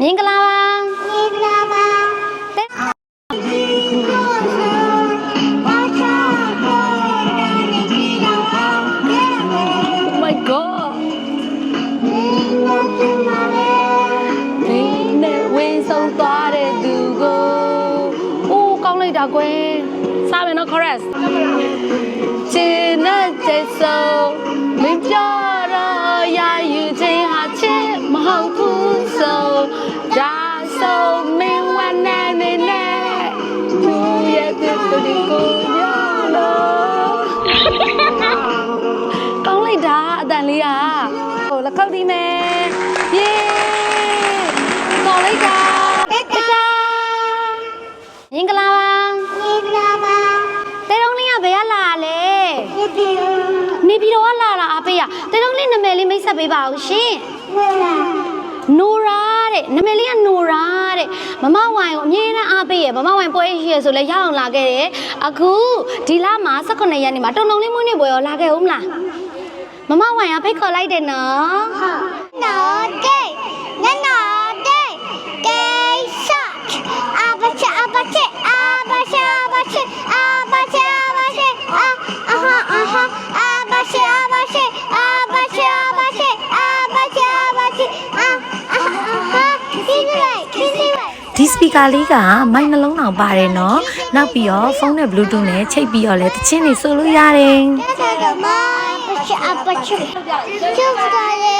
မင်္ဂလာပါဒီလာပါတဲ့ကိုဆိုဘာချာကိုနေကြည့်တော့အောင်ကဲမေ Oh my god ဒီလိုချင်ပါလေဒီနဲ့ဝင်းဆုံးသွားတဲ့သူကိုအိုးကောင်းလိုက်တာကွယ်စမယ်နော် chorus ချင်တဲ့ချက်ဆုံးမင်းပြော ခောက်ဒီမယ်ယေးကောင်းလိုက်တာတတာမင်္ဂလာပါဒီလာပါတဲတုံးလေးကဘယ်ကလာလဲဒီဒီနေပြည်တော်ကလာတာအဖေရတဲတုံးလေးနာမည်လေးမိတ်ဆက်ပေးပါဦးရှင်လာလာနိုရာတဲ့နာမည်လေးကနိုရာတဲ့မမဝိုင်ကိုအမြဲတမ်းအားပေးရမမဝိုင်ပွဲရှိရဆိုလဲရအောင်လာခဲ့တယ်အခုဒီလမှာ18ရက်နေ့မှာတုံတုံလေးမွေးနေ့ပွဲရောလာခဲ့ဦးမလား မမဝိုင်ကဖိတ်ခေါ်လိုက်တယ်နော်ဟုတ်နော်တဲ့နနော်တဲ့ကေရှတ်အဘချအဘချအဘချအဘချအဘချအဘချအာအဟာအဟာအဘချအဘချအဘချအဘချအဘချအဘချအာအဟာဒီလိုက်ဒီလိုက်ဒီစပီကာလေးကမိုက်နှလုံးတောင်ပါတယ်နော်နောက်ပြီးတော့ဖုန်းနဲ့ Bluetooth နဲ့ချိတ်ပြီးတော့လည်းတချင်းတွေဆိုလို့ရတယ် Apaçık. Çok güzel.